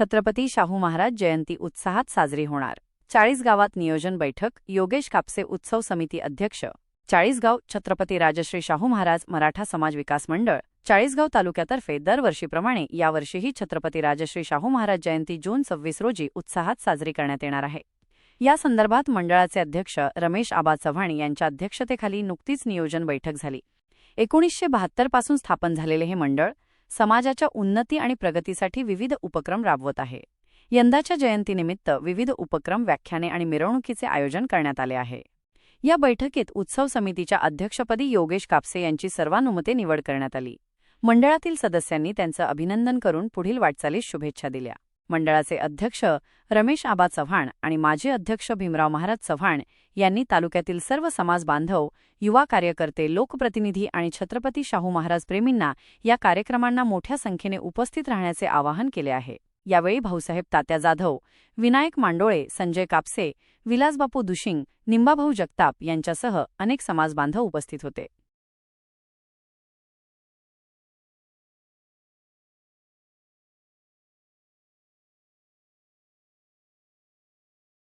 छत्रपती शाहू महाराज जयंती उत्साहात साजरी होणार. चाळीस गावात नियोजन बैठक योगेश कापसे उत्सव समिती अध्यक्ष. चाळीसगाव छत्रपती राजश्री शाहू महाराज मराठा समाज विकास मंडळ. चाळीसगाव तालुक्यातर्फे दरवर्षीप्रमाणे यावर्षीही छत्रपती राजश्री शाहू महाराज जयंती जून सव्वीस रोजी उत्साहात साजरी करण्यात येणार आहे. या संदर्भात मंडळाचे अध्यक्ष रमेश आबा चव्हाण यांच्या अध्यक्षतेखाली नुकतीच नियोजन बैठक झाली. एकोणीसशे बहात्तरपासून स्थापन झालेले हे मंडळ समाजाच्या उन्नती आणि प्रगतीसाठी विविध उपक्रम राबवत आहे. यंदाच्या जयंतीनिमित्त विविध उपक्रम व्याख्याने आणि मिरवणुकीचे आयोजन करण्यात आले आहे. या बैठकीत उत्सव समितीच्या अध्यक्षपदी योगेश कापसे यांची सर्वानुमते निवड करण्यात आली. मंडळातील सदस्यांनी त्यांचं अभिनंदन करून पुढील वाटचालीस शुभेच्छा दिल्या. मंडळाचे अध्यक्ष रमेश आबा चव्हाण आणि माजी अध्यक्ष भीमराव महाराज चव्हाण यांनी तालुक्यातील सर्व समाज बांधव युवा कार्यकर्ते लोकप्रतिनिधी आणि छत्रपती शाहू महाराज प्रेमींना या कार्यक्रमांना मोठ्या संख्येने उपस्थित राहण्याचे आवाहन केले आहे. यावेळी भाऊसाहेब तात्या जाधव विनायक मांडोळे संजय कापसे विलासबापू दुशिंग निंबाभाऊ जगताप यांच्यासह अनेक समाजबांधव उपस्थित होते.